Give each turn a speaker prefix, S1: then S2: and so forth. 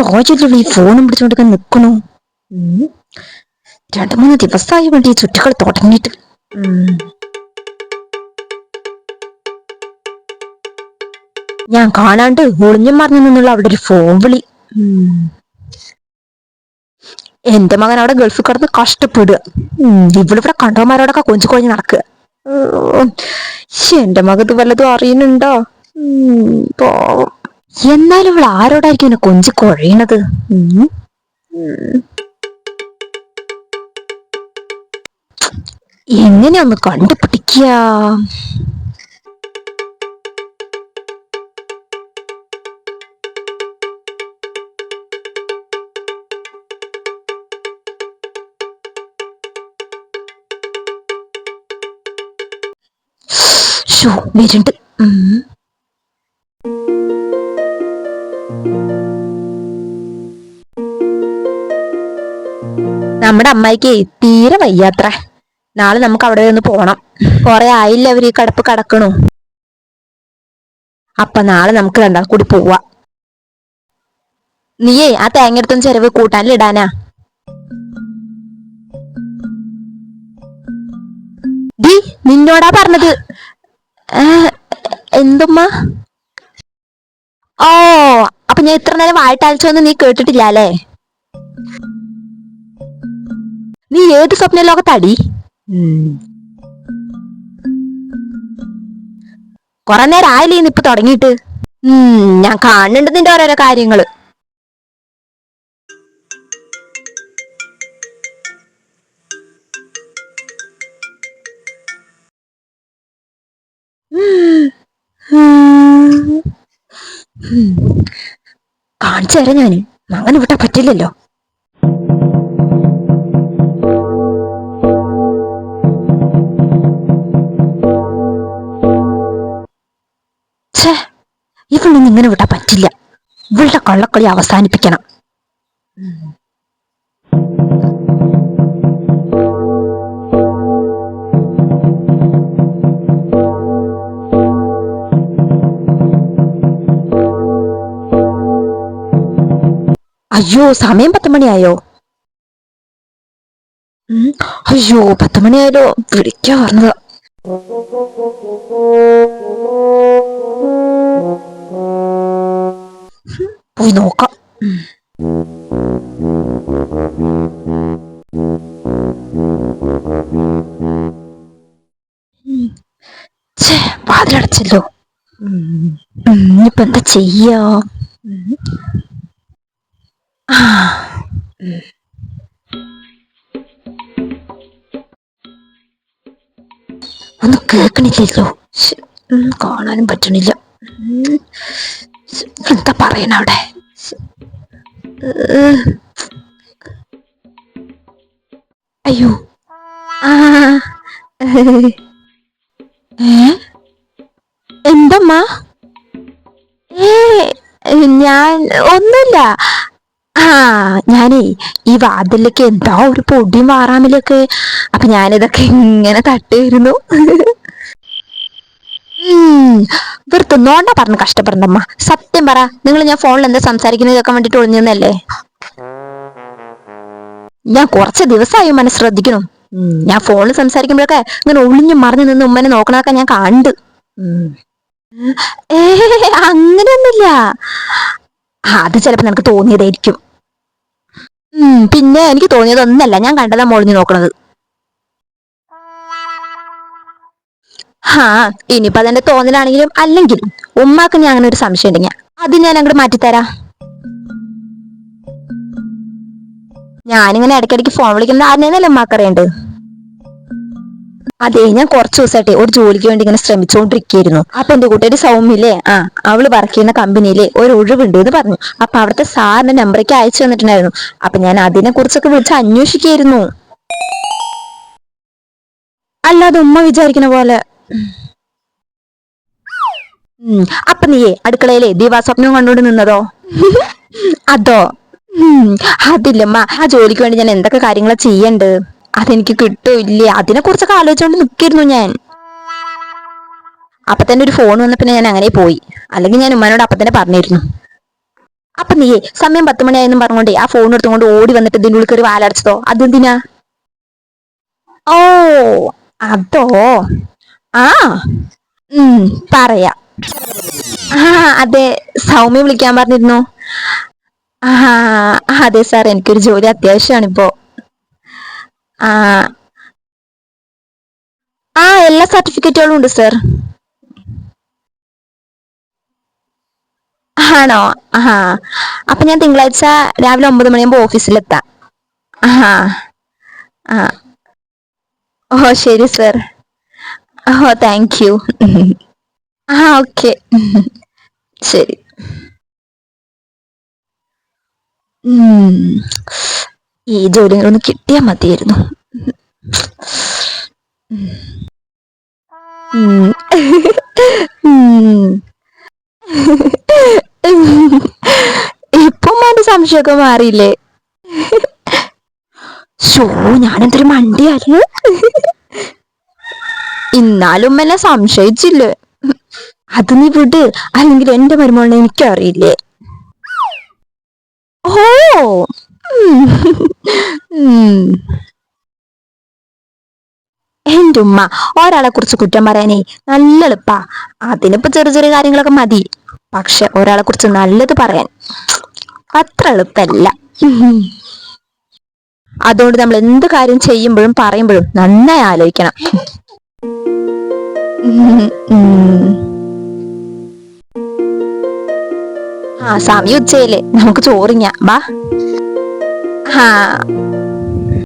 S1: രാജ്യത്തുള്ള ഈ ഫോണും പിടിച്ചുകൊണ്ടൊക്കെ നിക്കണു. രണ്ടു മൂന്ന് ദിവസമായി വേണ്ടി ഈ ചുറ്റുകൾ തുടങ്ങിയിട്ട്. ഞാൻ കാണാണ്ട് ഒളിഞ്ഞും മറിഞ്ഞു നിന്നുള്ള അവിടെ ഒരു ഫോൺ വിളി. എന്റെ മകൻ അവിടെ ഗൾഫിൽ കിടന്ന് കഷ്ടപ്പെടുക. ഇവിടെ ഇവളിവിടെ കണ്ടവന്മാരോടൊക്കെ കൊഞ്ചു കൊഞ്ഞ് നടക്കുക. എന്റെ മകത്ത് വല്ലതും അറിയുന്നുണ്ടോ? ഉം, പാവം. എന്നാലും ഇവൾ ആരോടായിരിക്കും എന്നെ കൊഞ്ചി കുഴയണത്. എങ്ങനെ ഒന്ന് കണ്ടുപിടിക്കുക? ഷോ വരുന്നുണ്ട് നമ്മുടെ അമ്മായിക്ക് തീരെ വയ്യാത്ര. നാളെ നമുക്ക് അവിടെ ഒന്ന് പോണം. കുറെ ആയില്ല അവർ ഈ കടപ്പ് കടക്കണു? അപ്പൊ നാളെ നമുക്ക് രണ്ടാൾ കൂടി പോവാ. നീയേ ആ തേങ്ങ എടുത്തൊന്ന് ചെലവ് കൂട്ടാനിലിടാനാ ഡി നിന്നോടാ പറഞ്ഞത്. എന്തുമ്മ? ഓ അപ്പൊ ഞാൻ ഇത്ര നേരം വായിട്ടയച്ചോന്ന് നീ കേട്ടിട്ടില്ല അല്ലേ നീ ഏത് സ്വപ്ന ലോകത്താടി കൊറേ നേരം ആയില്ലേ ഇപ്പൊ തുടങ്ങിയിട്ട്. ഞാൻ കാണുന്നുണ്ട് നിന്റെ ഓരോരോ കാര്യങ്ങൾ. കാണിച്ചു തരാം ഞാൻ. അങ്ങനെ വിട്ടാ പറ്റില്ലല്ലോ. ഇങ്ങനെ വിട്ടാ പറ്റില്ല. ഇവളുടെ കള്ളക്കളി അവസാനിപ്പിക്കണം. അയ്യോ സമയം പത്ത് മണിയായോ? അയ്യോ പത്ത് മണിയായാലോ വിളിക്കാ പറഞ്ഞത്. പോയി നോക്കാം. വാതിലടച്ചല്ലോ. ഇനിയിപ്പോ എന്താ ചെയ്യാ. ഒന്നും ഉം, കാണാനും പറ്റണില്ല. എന്താ പറയണ അവിടെ. അയ്യോ. ആ. എന്തമ്മ? ഏ ഞാൻ ഒന്നുമില്ല. ആ ഞാനേ ഈ വാതിലേക്ക് എന്താ ഒരു പൊടിയും വാറാമിലൊക്കെ. അപ്പൊ ഞാനിതൊക്കെ ഇങ്ങനെ തട്ടിയിരുന്നു. വെറുതെ നോണ്ട പറഞ്ഞ് കഷ്ടപ്പെടണ്ടമ്മ സത്യം പറ നിങ്ങൾ ഞാൻ ഫോണിൽ എന്താ സംസാരിക്കുന്നത് കേൾക്കാൻ വേണ്ടിട്ട് ഒളിഞ്ഞല്ലേ ഞാൻ കുറച്ച് ദിവസമായി ഉമ്മനെ ശ്രദ്ധിക്കണം ഞാൻ ഫോണിൽ സംസാരിക്കുമ്പോഴൊക്കെ ഇങ്ങനെ ഒളിഞ്ഞു മറിഞ്ഞു നിന്ന് ഉമ്മനെ നോക്കണതൊക്കെ ഞാൻ കണ്ട്. ഏ അങ്ങനെയൊന്നുമില്ല. അത് ചിലപ്പോ നിനക്ക് തോന്നിയതായിരിക്കും. പിന്നെ എനിക്ക് തോന്നിയതൊന്നല്ല ഞാൻ കണ്ടതാ മോളിഞ്ഞു നോക്കണത്. ഹാ ഇനിയിപ്പോ അതെന്റെ തോന്നലാണെങ്കിലും അല്ലെങ്കിൽ ഉമ്മാക്ക് ഞാൻ അങ്ങനെ ഒരു സംശയം ഉണ്ടെങ്കിൽ അത് ഞാൻ അങ്ങോട്ട് മാറ്റിത്തരാ. ഞാനിങ്ങനെ ഇടയ്ക്കിടയ്ക്ക് ഫോൺ വിളിക്കുന്നത് ഉമ്മാക്ക് ഉമ്മാക്കറിയണ്ട് അതെ ഞാൻ കുറച്ച് ദിവസമായിട്ടെ ഒരു ജോലിക്ക് വേണ്ടി ഇങ്ങനെ ശ്രമിച്ചുകൊണ്ടിരിക്കുകയായിരുന്നു അപ്പൊ എന്റെ കൂട്ടുകാരി സൗമ്യല്ലേ? ആ അവൾ വർക്ക് ചെയ്യുന്ന കമ്പനിയിലെ ഒരു ഒഴിവുണ്ട് എന്ന് പറഞ്ഞു. അപ്പൊ അവിടുത്തെ സാറിന്റെ നമ്പറേക്ക് അയച്ചു തന്നിട്ടുണ്ടായിരുന്നു. അപ്പൊ ഞാൻ അതിനെ കുറിച്ചൊക്കെ വിളിച്ച് അന്വേഷിക്കായിരുന്നു. അല്ലാതെ ഉമ്മ വിചാരിക്കുന്ന പോലെ അപ്പൊ നീ അടുക്കളയിലെ ദീപാസ്വപ്നം കണ്ടുകൊണ്ട് നിന്നതോ? അതോ? അതില്ലമ്മ ആ ജോലിക്ക് വേണ്ടി ഞാൻ എന്തൊക്കെ കാര്യങ്ങളാ ചെയ്യണ്ട്? അതെനിക്ക് കിട്ടൂല്ലേ. അതിനെ കുറിച്ചൊക്കെ ആലോചിച്ചുകൊണ്ട് നിക്കിരുന്നു ഞാൻ. അപ്പൊ തന്നെ ഒരു ഫോൺ വന്നപ്പോ ഞാൻ അങ്ങനെ പോയി. അല്ലെങ്കിൽ ഞാൻ ഉമ്മാനോട് അപ്പൊ തന്നെ പറഞ്ഞിരുന്നു. അപ്പൊ നീ സമയം പത്ത് മണിയായെന്നും പറഞ്ഞോണ്ടേ ആ ഫോൺ എടുത്തുകൊണ്ട് ഓടി വന്നിട്ട് ഇതിന്റെ ഉള്ളിൽ കയറി വാലടച്ചതോ? അതെന്തിനാ? ഓ അതോ? ആ പറയാ. ആ അതെ സൗമ്യ വിളിക്കാൻ പറഞ്ഞിരുന്നു. ആ അതെ സാർ എനിക്കൊരു ജോലി അത്യാവശ്യമാണിപ്പോ ആ ആ എല്ലാ സർട്ടിഫിക്കറ്റുകളും ഉണ്ട് സാർ. ആണോ? ആ അപ്പൊ ഞാൻ തിങ്കളാഴ്ച രാവിലെ ഒമ്പത് മണിയാകുമ്പോ ഓഫീസിലെത്താം. ആ ആ. ഓ ശരി സർ. ഓ താങ്ക് യു ആ ഓക്കെ ശരി. ഈ ജോലി ഒന്ന് കിട്ടിയാ മതിയായിരുന്നു. ഇപ്പം മാന്റെ സംശയമൊക്കെ മാറിയില്ലേ? ഷോ ഞാനെന്തൊരു മണ്ടിയാൽ ഇന്നാലും എന്നെ സംശയിച്ചില്ലേ? അത് നീ വിട്. അല്ലെങ്കിൽ എന്റെ മരുമോളിനെ എനിക്കറിയില്ലേ ഓ. എന്റെ ഉമ്മ ഒരാളെ കുറിച്ച് കുറ്റം പറയാനേ നല്ല എളുപ്പാ. അതിനിപ്പോ ചെറിയ ചെറിയ കാര്യങ്ങളൊക്കെ മതി. പക്ഷെ ഒരാളെ കുറിച്ച് നല്ലത് പറയാൻ അത്ര എളുപ്പല്ല. അതുകൊണ്ട് നമ്മൾ എന്ത് കാര്യം ചെയ്യുമ്പോഴും പറയുമ്പോഴും നന്നായി ആലോചിക്കണം. ആ സമയം ഉച്ചയില്ലേ നമുക്ക് ചോറിങ്ങ ബാ. ആ.